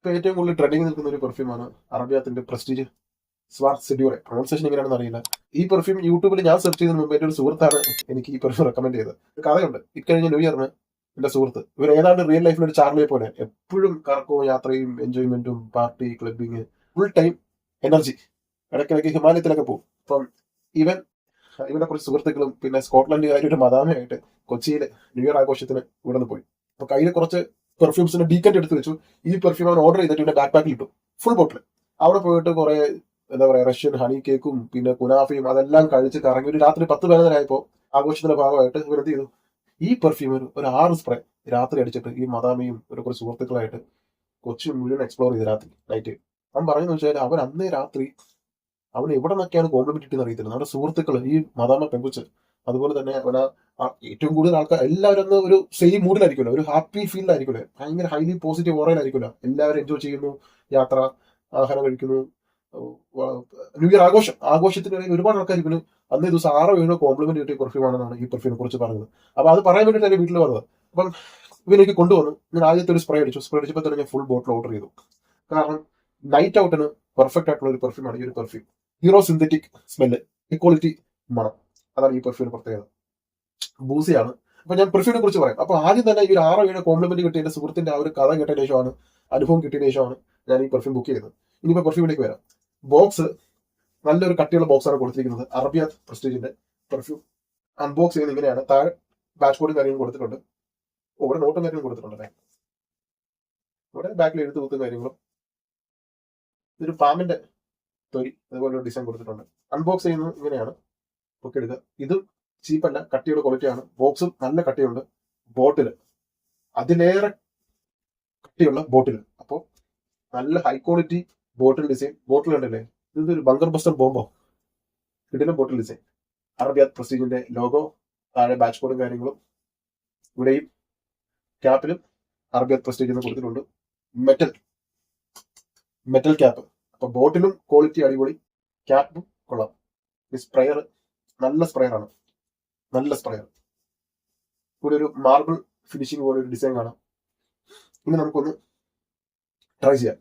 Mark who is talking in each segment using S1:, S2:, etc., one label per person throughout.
S1: ഇപ്പൊ ഏറ്റവും കൂടുതൽ ട്രെൻഡിങ് നിൽക്കുന്ന ഒരു പെർഫ്യൂമാണ് അറബിയാത്തിന്റെ പ്രസ്റ്റീജ് സ്വാർട്ട് സെഡ്യൂറെ പ്രൊണൗൺസേഷൻ എങ്ങനെയാണെന്ന് അറിയില്ല. ഈ പെർഫ്യൂം യൂട്യൂബിൽ ഞാൻ സെർച്ച് ചെയ്തതിന് മുമ്പ് എന്റെ ഒരു സുഹൃത്താണ് എനിക്ക് ഈ പെർഫ്യൂം റെക്കമെൻഡ് ചെയ്തത്. കഥയുണ്ട്. ഇക്കഴിഞ്ഞ ന്യൂ ഇയറിന് എന്റെ സുഹൃത്ത്. ഇവർ ഏതാണ്ട് റിയൽ ലൈഫിൽ ഒരു ചാർലിയെ പോലെ എപ്പോഴും കറക്കവും യാത്രയും എൻജോയ്മെന്റും party clubbing full time energy ഇടയ്ക്കിടയ്ക്ക് ഹിമാലയത്തിലൊക്കെ പോകും. അപ്പം ഇവൻ ഇവന്റെ കുറച്ച് സുഹൃത്തുക്കളും പിന്നെ സ്കോട്ട്ലൻഡുകാരുടെ മദാമയായിട്ട് കൊച്ചിയിൽ ന്യൂ ഇയർ ആഘോഷത്തിന് ഇവിടെ നിന്ന് പോയി. അപ്പൊ കയ്യിൽ കുറച്ച് പെർഫ്യൂംസിന്റെ ഡീക്കറ്റ് എടുത്ത് വെച്ചു. ഈ പെർഫ്യൂം അവൻ ഓർഡർ ചെയ്തിട്ട് ഇവന്റെ ബാക്ക് പാക്കിൽ ഇട്ടു. ഫുൾ ബോട്ടിൽ അവിടെ പോയിട്ട് കുറെ എന്താ പറയാ റഷ്യൻ ഹണി കേക്കും പിന്നെ കുനാഫയും അതെല്ലാം കഴിച്ച് കറങ്ങി ഒരു രാത്രി പത്ത് പതിനൊന്നരായപ്പോ ആഘോഷത്തിന്റെ ഭാഗമായിട്ട് ഇവർ എന്ത് ചെയ്തു? ഈ പെർഫ്യൂം ഒരു ഒരു ആറ് സ്പ്രേ രാത്രി അടിച്ചിട്ട് ഈ മദാമയും ഒരു കുറച്ച് സുഹൃത്തുക്കളായിട്ട് കൊച്ചി മുഴുവൻ എക്സ്പ്ലോർ ചെയ്ത് രാത്രി നൈറ്റ് അവൻ പറയുന്നത് വെച്ചാൽ അവൻ അന്നേ രാത്രി അവൻ എവിടെ നിന്നൊക്കെയാണ് കോംപ്ലിമെന്റ് കിട്ടിയെന്ന് അറിയത്തില്ല. നമ്മുടെ സുഹൃത്തുക്കൾ ഈ മദാമ പെങ്കുച്ച് അതുപോലെ തന്നെ അവന ഏറ്റവും കൂടുതൽ ആൾക്കാർ എല്ലാവരും ഒന്ന് ഒരു സെയിം മൂഡിലായിരിക്കുമല്ലോ ഒരു ഹാപ്പി ഫീൽഡായിരിക്കില്ല ഭയങ്കര ഹൈലി പോസിറ്റീവ് ഓറയിലായിരിക്കുമല്ലോ എല്ലാവരും എൻജോയ് ചെയ്യുന്നു. യാത്ര ആഹാരം കഴിക്കുന്നു. ന്യൂ ഇയർ ആഘോഷം. ആഘോഷത്തിനിടയിൽ ഒരുപാട് ആൾക്കാർ ഇവന് അന്നേ ദിവസം ആറോ ഏഴോ കോംപ്ലിമെന്റ് കിട്ടിയ പെർഫ്യൂം ആണെന്നാണ് ഈ പെർഫ്യൂമിനെ കുറിച്ച് പറഞ്ഞത് അപ്പൊ അത് പറയാൻ വേണ്ടിയിട്ട് എന്റെ വീട്ടിൽ വന്നത്. അപ്പം ഇവനെനിക്ക് കൊണ്ടുവന്നു ഞാൻ ആദ്യത്തെ ഒരു സ്പ്രേ അടിച്ചു. സ്പ്രേ അടിച്ചപ്പോൾ തന്നെ ഞാൻ ഫുൾ ബോട്ടിൽ ഓർഡർ ചെയ്തു. കാരണം നൈറ്റ് ഔട്ടിന് പെർഫെക്റ്റ് ആയിട്ടുള്ള ഒരു പെർഫ്യൂമാണ് ഈ ഒരു perfume hero synthetic smell equality മണം. അതാണ് ഈ പെർഫ്യൂമിന് പ്രത്യേകത. ബൂസിയാണ്. അപ്പൊ ഞാൻ പെർഫ്യൂമിനെ കുറിച്ച് പറയാം. അപ്പൊ ആദ്യം തന്നെ ഈ ഒരു ആറോ ഏഴോ കോംപ്ലിമെന്റ് കിട്ടിയ എന്റെ സുഹൃത്തിന്റെ ആ ഒരു കഥ കേട്ടതിന് ശേഷമാണ് അനുഭവം കിട്ടിയ ശേഷമാണ് ഞാൻ ഈ പെർഫ്യൂം ബുക്ക് ചെയ്തത്. ഇനിയിപ്പോ പെർഫ്യൂമിലേക്ക് വരാം. ബോക്സ് നല്ലൊരു കട്ടിയുള്ള ബോക്സാണ് കൊടുത്തിരിക്കുന്നത്. അറബിയാത്ത് പ്രസ്റ്റീജിന്റെ പെർഫ്യൂം അൺബോക്സ് ചെയ്യുന്നത് ഇങ്ങനെയാണ്. താഴെ ബാച്ച് കോഡും കാര്യങ്ങളും കൊടുത്തിട്ടുണ്ട്. ഇവിടെ നോട്ടും കാര്യങ്ങളും കൊടുത്തിട്ടുണ്ട്. അല്ലേ ഇവിടെ ബാക്കിൽ എഴുത്ത് കുത്തും കാര്യങ്ങളും. ഇതൊരു പാമ്പിന്റെ തൊരി അതുപോലെ ഡിസൈൻ കൊടുത്തിട്ടുണ്ട്. അൺബോക്സ് ചെയ്യുന്നത് ഇങ്ങനെയാണ്. ഒക്കെ എടുക്കുക. ഇതും ചീപ്പല്ല കട്ടിയുള്ള ക്വാളിറ്റിയാണ് ബോക്സും നല്ല കട്ടിയുണ്ട്. ബോട്ടിൽ അതിലേറെ കട്ടിയുള്ള ബോട്ടിൽ അപ്പോൾ നല്ല high quality bottle design bottle ഉണ്ടല്ലേ ഇതൊരു ബങ്കർ ബസ്റ്റർ ബോംബോ കിടിലം ബോട്ടിൽ ഡിസൈൻ അറബിയാത് പ്രസ്റ്റീജിന്റെ ലോഗോ താഴെ ബാച്ച് കോഡും കാര്യങ്ങളും ഇവിടെയും ക്യാപ്പിലും അറബിയാത് പ്രസ്റ്റീജ് എന്ന് കൊടുത്തിട്ടുണ്ട്. മെറ്റൽ മെറ്റൽ ക്യാപ്പ് അപ്പൊ ബോട്ടിലും ക്വാളിറ്റി അടിപൊളി. ക്യാപ്പും കൊള്ളാം. സ്പ്രെയർ നല്ല സ്പ്രെയറാണ് നല്ല സ്പ്രെയർ ഇവിടെ ഒരു മാർബിൾ ഫിനിഷിംഗ് പോലെ ഒരു ഡിസൈൻ കാണാം. ഇനി നമുക്കൊന്ന് ട്രൈ ചെയ്യാം.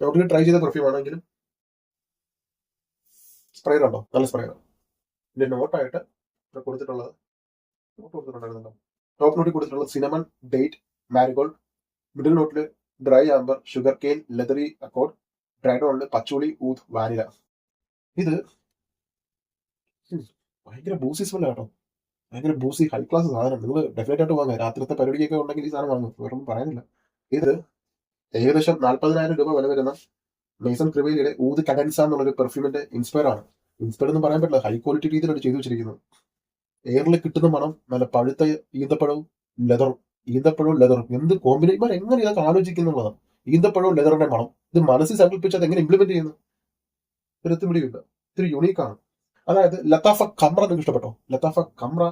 S1: നോട്ടിൽ ട്രൈ ചെയ്ത പെർഫ്യൂം ആണെങ്കിലും സ്പ്രെയർ ഉണ്ടോ? നല്ല സ്പ്രെയർ ഇതിന്റെ നോട്ടായിട്ട് കൊടുത്തിട്ടുള്ളത് നോട്ട് കൊടുത്തിട്ടുണ്ടായിരുന്നുണ്ടോ ടോപ്പ് നോട്ടിൽ കൊടുത്തിട്ടുള്ളത് സിനമൺ ഡേറ്റ് മാരിഗോൾഡ് മിഡിൽ നോട്ടിൽ dry amber sugar cane leathery accord ഡ്രൈഡോണിൽ patchouli oud vanilla ഇത് ഭയങ്കര ബൂസി സ്മെല്ല കേട്ടോ ഭയങ്കര ബൂസി ഹൈ ക്ലാസ് സാധനം. നിങ്ങൾ ഡെഫിനറ്റ് ആയിട്ട് വാങ്ങുക. രാത്രിത്തെ പരിപാടിയൊക്കെ ഉണ്ടെങ്കിൽ ഈ സാധനം വാങ്ങും വേറെ ഒന്നും പറയാനില്ല. ഇത് ഏകദേശം നാൽപ്പതിനായിരം രൂപ വില വരുന്ന മേസൺ ക്രിവേലിയുടെ ഊത് കഡൻസ എന്നുള്ളൊരു പെർഫ്യൂമിന്റെ ഇൻസ്പയർ ആണ്. ഇൻസ്പയർ എന്ന് പറയാൻ പറ്റില്ല. ഹൈ ക്വാളിറ്റി രീതിയിലാണ് ചെയ്തു വെച്ചിരിക്കുന്നത്. എയറിൽ കിട്ടുന്ന മണം നല്ല പഴുത്ത ഈന്തപ്പഴവും ലെതറും. ഈന്തപ്പഴവും ലെതറും. എന്ത് കോമ്പിനേഷൻ എങ്ങനെ ഇതൊക്കെ ആലോചിക്കുന്നുള്ളതാണ് ഈന്തപ്പഴവും ലെതറിന്റെ മണം. ഇത് മനസ്സിൽ സങ്കല്പിച്ച് അത് എങ്ങനെ ഇംപ്ലിമെന്റ് ചെയ്യുന്നു? ഒരു എത്തുപിടിയില്ല ഇത്തിരി യുണീക്കാണ് അതായത് ലത്താഫ കമ്ര നിങ്ങൾക്ക് ഇഷ്ടപ്പെട്ടോ? ലത്താഫ കമ്ര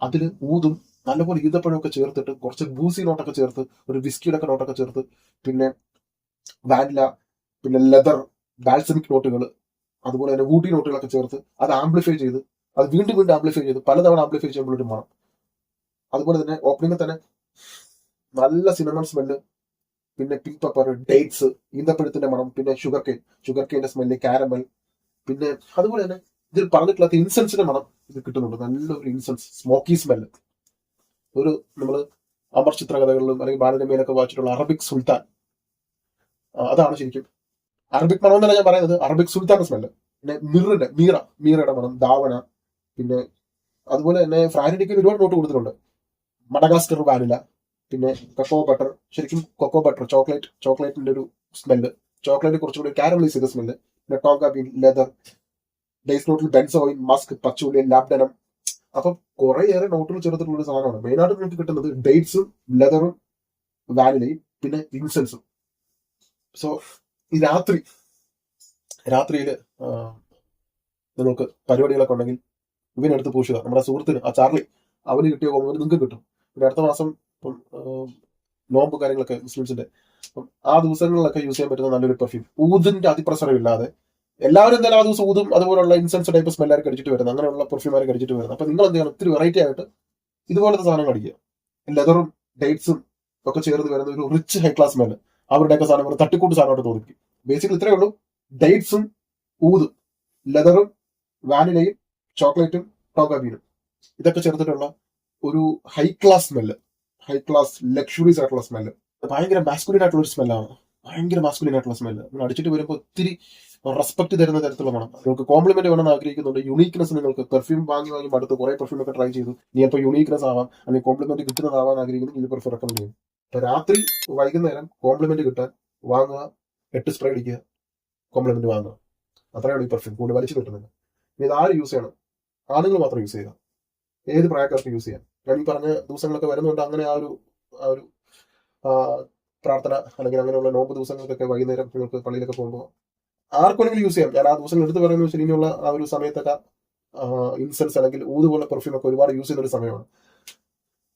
S1: അതിന് ഊതും നല്ലപോലെ ഒക്കെ ചേർത്തിട്ട് കുറച്ച് ബൂസി നോട്ടൊക്കെ ചേർത്ത് ഒരു വിസ്കിയുടെ ഒക്കെ നോട്ടൊക്കെ ചേർത്ത് പിന്നെ വാനില പിന്നെ ലെതർ ബാൽസമിക് നോട്ടുകൾ അതുപോലെ തന്നെ വൂട്ടി നോട്ടുകളൊക്കെ ചേർത്ത് അത് ആംപ്ലിഫൈ ചെയ്ത് അത് വീണ്ടും വീണ്ടും ആംപ്ലിഫൈ ചെയ്ത് പലതവണ ആംപ്ലിഫൈ ചെയ്യുമ്പോൾ ഒരു മണം. അതുപോലെ തന്നെ ഓപ്പണിംഗിൽ തന്നെ നല്ല സിനിമ സ്മെല്ല് പിന്നെ പിങ്ക് പെപ്പർ ഡേറ്റ്സ് ഈന്തപ്പഴത്തിന്റെ മണം പിന്നെ ഷുഗർ കെയിൻ ഷുഗർ കെയിന്റെ സ്മെല്ല് കാരമൽ പിന്നെ അതുപോലെ തന്നെ ഇതിൽ പറഞ്ഞിട്ടുള്ള ഇൻസെൻസിന്റെ മണം ഇത് കിട്ടുന്നുണ്ട്. നല്ലൊരു ഇൻസെൻസ് സ്മോക്കി സ്മെല്ല് ഒരു നമ്മൾ അമർ ചിത്രകഥകളിലും അല്ലെങ്കിൽ ബാലരമയിലൊക്കെ വായിച്ചിട്ടുള്ള അറബിക് സുൽത്താൻ അതാണ് ശരിക്കും. അറബിക് മണം എന്നല്ല ഞാൻ പറയുന്നത്. അറബിക് സുൽത്താൻ സ്മെല്ല് പിന്നെ മിറിന്റെ മീറ മീറയുടെ മണം ദാവണ പിന്നെ അതുപോലെ തന്നെ ഫ്രാനിഡിക്ക് ഒരുപാട് നോട്ട് കൊടുത്തിട്ടുണ്ട്. മഡഗാസ്കർ വാനില പിന്നെ കൊക്കോ ബട്ടർ ശരിക്കും കൊക്കോ ബട്ടർ ചോക്ലേറ്റ് ചോക്ലേറ്റിന്റെ ഒരു സ്മെല്ല് ചോക്ലേറ്റ് കുറച്ചുകൂടി കാരമലൈസ് ചെയ്ത സ്മെല്ല് പിന്നെ ടോങ്ക ബീൻ ലെതർ ഡേസ് നോട്ടിൽ ബെൻസോയിൻ മസ്ക് പച്ചൂലി ലാബ്ഡനം അപ്പം കുറേയേറെ നോട്ടുകൾ ചേർത്തിട്ടുള്ള ഒരു സാധനമാണ്. മെയിനായിട്ട് നിങ്ങൾക്ക് കിട്ടുന്നത് ഡേറ്റ്സും ലെതറും വാനിലയും പിന്നെ ഇൻസെൻസും. സോ ഈ രാത്രി രാത്രിയിൽ നിങ്ങൾക്ക് പരിപാടികളൊക്കെ ഉണ്ടെങ്കിൽ ഇവനെടുത്ത് പൂശുക. നമ്മുടെ സുഹൃത്തിന് ആ ചാർലി അവന് കിട്ടിയ കോമ്പോ നിങ്ങൾക്ക് കിട്ടും. പിന്നെ അടുത്ത മാസം ഇപ്പം നോമ്പ് കാര്യങ്ങളൊക്കെ മുസ്ലിംസിന്റെ. അപ്പം ആ ദിവസങ്ങളിലൊക്കെ യൂസ് ചെയ്യാൻ പറ്റുന്ന നല്ലൊരു പെർഫ്യൂം. ഊതിന്റെ അതിപ്രസരം ഇല്ലാതെ എല്ലാവരും എന്തായാലും ആ ദിവസം ഊതും അതുപോലുള്ള ഇൻസെൻസ് ടൈപ്പ് സ്മെല്ലാർക്ക് അടിച്ചിട്ട് വരുന്നത്. അങ്ങനെയുള്ള പെർഫ്യൂമാരെ അടിച്ചിട്ട് വരുന്നത്. അപ്പൊ നിങ്ങൾ എന്ത് ചെയ്യണം? ഒത്തിരി വെറൈറ്റി ആയിട്ട് ഇതുപോലത്തെ സാധനം അടിക്കുക. ലെതറും ഡേറ്റ്സും ഒക്കെ ചേർന്ന് വരുന്ന ഒരു റിച്ച് ഹൈ ക്ലാസ് സ്മെല്ല് അവരുടെയൊക്കെ സാധനം തട്ടിക്കൂട്ട് സാധനമായിട്ട് തോന്നിക്കും. ബേസിക്കലി ഇത്രയേ ഉള്ളൂ. ഡേറ്റ്സും ഊതും. ലെതറും വാനിലയും ചോക്ലേറ്റും ടോക്കാബീനും ഇതൊക്കെ ചേർത്തിട്ടുള്ള ഒരു high class smell high class luxuries ആയിട്ടുള്ള സ്മെല്ല് ഭയങ്കര മാസ്കുലിൻ ആയിട്ടുള്ള ഒരു സ്മെല്ലാണ് ഭയങ്കര മാസ്കുലിൻ ആയിട്ടുള്ള സ്മെല്ല് അടിച്ചിട്ട് വരുമ്പോൾ ഒത്തിരി റെസ്പെക്ട് തരുന്ന തരത്തിലുള്ള മണം നിങ്ങൾക്ക് കോംപ്ലിമെന്റ് വേണമെന്ന് ആഗ്രഹിക്കുന്നുണ്ട്. യുണീക്നെസ് നിങ്ങൾക്ക്. പെർഫ്യൂം വാങ്ങി വാങ്ങി അടുത്ത് കുറെ പെർഫ്യൂം ഒക്കെ ട്രൈ ചെയ്തു. നീ അപ്പോൾ യുണീക്നെസ് ആവാം. അല്ലെങ്കിൽ കോംപ്ലിമെന്റ് കിട്ടുന്നതാവാൻ ആഗ്രഹിക്കുന്നു. ഇത് പെർഫ്യൂം റെക്കമെൻഡ് ചെയ്യും. രാത്രി വൈകുന്നേരം കോംപ്ലിമെന്റ് കിട്ടാൻ വാങ്ങുക എട്ട് സ്പ്രേ അടിക്കുക കോംപ്ലിമെന്റ് വാങ്ങുക. അത്രയാണ് ഈ പെർഫ്യൂം കൂടുതൽ വലിച്ചു കിട്ടുന്നത്. ഇത് ആര് യൂസ് ചെയ്യണം? ആണുങ്ങൾ മാത്രം യൂസ് ചെയ്യുക. ഏത് പ്രായക്കാർക്ക് യൂസ് ചെയ്യാം. ഞാൻ ഈ പറഞ്ഞ ദിവസങ്ങളൊക്കെ വരുന്നുണ്ട് അങ്ങനെ ആ ഒരു ആ ഒരു പ്രാർത്ഥന അല്ലെങ്കിൽ അങ്ങനെയുള്ള നോമ്പ് ദിവസങ്ങൾക്കൊക്കെ വൈകുന്നേരം നിങ്ങൾക്ക് പള്ളിയിലൊക്കെ പോകുമ്പോൾ ആർക്കെങ്കിലും യൂസ് ചെയ്യാം. ഞാൻ ആ ദിവസം എടുത്ത് പറയുന്നത് വെച്ചാൽ ഇനിയുള്ള ആ ഒരു സമയത്തൊക്കെ ഇൻസെൻസ് അല്ലെങ്കിൽ ഊത് പോലെ പെർഫ്യൂം ഒക്കെ ഒരുപാട് യൂസ് ചെയ്യുന്ന ഒരു സമയമാണ്.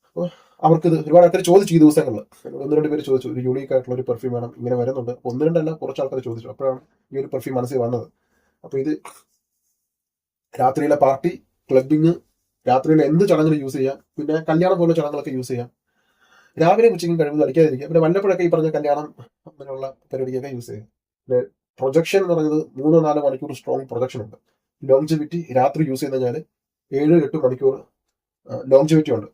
S1: അപ്പോൾ അവർക്ക് ഇത് ഒരുപാട് ആൾക്കാർ ചോദിച്ചു ഈ ദിവസങ്ങളിൽ ഒന്ന് രണ്ട് പേര് ചോദിച്ചു. ഒരു യൂണീക്ക് ആയിട്ടുള്ള ഒരു പെർഫ്യൂം വേണം ഇങ്ങനെ വരുന്നുണ്ട്. ഒന്ന് രണ്ടല്ല കുറച്ച് ആൾക്കാർ ചോദിച്ചു. അപ്പോഴാണ് ഈ ഒരു പെർഫ്യൂം മനസ്സിൽ വന്നത്. അപ്പൊ ഇത് രാത്രിയിലെ പാർട്ടി ക്ലബിങ് രാത്രിയിലെ എന്ത് ചടങ്ങിന് യൂസ് ചെയ്യാം. പിന്നെ കല്യാണം പോലെ ചടങ്ങുകളൊക്കെ യൂസ് ചെയ്യാം. രാവിലെ ഉച്ചയ്ക്കും കഴിവ് അടിക്കാതിരിക്കുക. പിന്നെ വല്ലപ്പോഴൊക്കെ ഈ പറഞ്ഞ കല്യാണം അങ്ങനെയുള്ള പരിപാടിക്കൊക്കെ യൂസ് ചെയ്യാം. പിന്നെ പ്രൊജക്ഷൻ എന്ന് പറയുന്നത് മൂന്നോ നാലോ മണിക്കൂർ സ്ട്രോങ് പ്രൊജക്ഷൻ ഉണ്ട്. ലോങ്ജിവിറ്റി രാത്രി യൂസ് ചെയ്ത് കഴിഞ്ഞാൽ ഏഴ് എട്ട് മണിക്കൂർ ലോങ്ജിവിറ്റി ഉണ്ട്.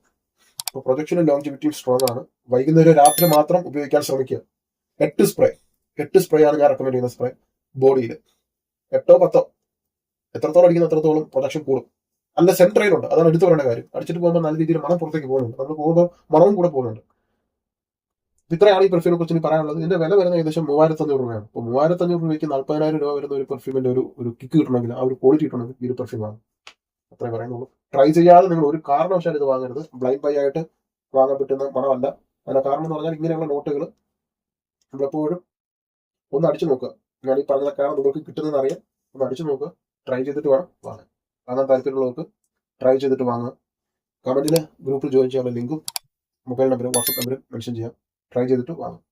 S1: അപ്പോൾ പ്രൊജക്ഷനും ലോങ്ജിവിറ്റിയും സ്ട്രോങ് ആണ്. വൈകുന്നേരം രാത്രി മാത്രം ഉപയോഗിക്കാൻ ശ്രമിക്കുക. എട്ട് സ്പ്രേ എട്ട് സ്പ്രേ ആണ് ഞാൻ റെക്കമെൻഡ് ചെയ്യുന്ന സ്പ്രേ ബോഡിയിൽ എട്ടോ പത്തോ? എത്രത്തോളം അടിക്കുന്ന അത്രത്തോളം പ്രൊഡക്ഷൻ കൂടും. നല്ല സെൻട്രയിലുണ്ട് അതാണ് എടുത്തു പറയേണ്ട കാര്യം. അടിച്ചിട്ട് പോകുമ്പോൾ നല്ല രീതിയിൽ മണം പുറത്തേക്ക് പോകുന്നുണ്ട്. നമ്മൾ പോകുമ്പോൾ മണവും കൂടെ പോകുന്നുണ്ട്. ഇത്രയാണ് ഈ പെർഫ്യൂമിനെ കുറിച്ച് പറയാനുള്ളത്. ഇതിന്റെ വില വരുന്നത് ഏകദേശം മൂവായിരത്തി അഞ്ഞൂറ് രൂപയാണ്. അപ്പോൾ മൂവായിരത്തി അഞ്ഞൂറ് രൂപയ്ക്ക് നാൽപ്പതിനായിരം രൂപ വരുന്ന ഒരു പെർഫ്യൂമിന്റെ ഒരു ഒരു കിക്ക് കിട്ടണമെങ്കിൽ ആ ഒരു ക്വാളിറ്റി കിട്ടണമെങ്കിൽ ഈ ഒരു പെർഫ്യൂമാണ് അത്രേ പറയുന്നുള്ളൂ. ട്രൈ ചെയ്യാതെ നിങ്ങൾ ഒരു കാരണവശാലും ഇത് വാങ്ങരുത്. ബ്ലൈൻഡ് ബൈ ആയിട്ട് വാങ്ങാൻ പറ്റുന്ന മണമല്ല അതിന്റെ കാരണം എന്ന് പറഞ്ഞാൽ ഇങ്ങനെയുള്ള നോട്ടുകൾ നമ്മളെപ്പോഴും ഒന്ന് അടിച്ചു നോക്കുക. ഞാൻ ഈ പറഞ്ഞതൊക്കെയാണ് നിങ്ങൾക്ക് കിട്ടുന്നതെന്ന് അറിയാം. ഒന്ന് അടിച്ചു നോക്കുക. ട്രൈ ചെയ്തിട്ട് വേണം വാങ്ങാൻ. വാങ്ങാൻ താല്പര്യമുള്ളവർക്ക് ട്രൈ ചെയ്തിട്ട് വാങ്ങുക. കമന്റിൽ ഗ്രൂപ്പിൽ ജോയിൻ ചെയ്യാനുള്ള ലിങ്കും മൊബൈൽ നമ്പറും വാട്സപ്പ് നമ്പറും മെൻഷൻ ചെയ്യാം. ട്രൈ ചെയ്തിട്ട് വാങ്ങാം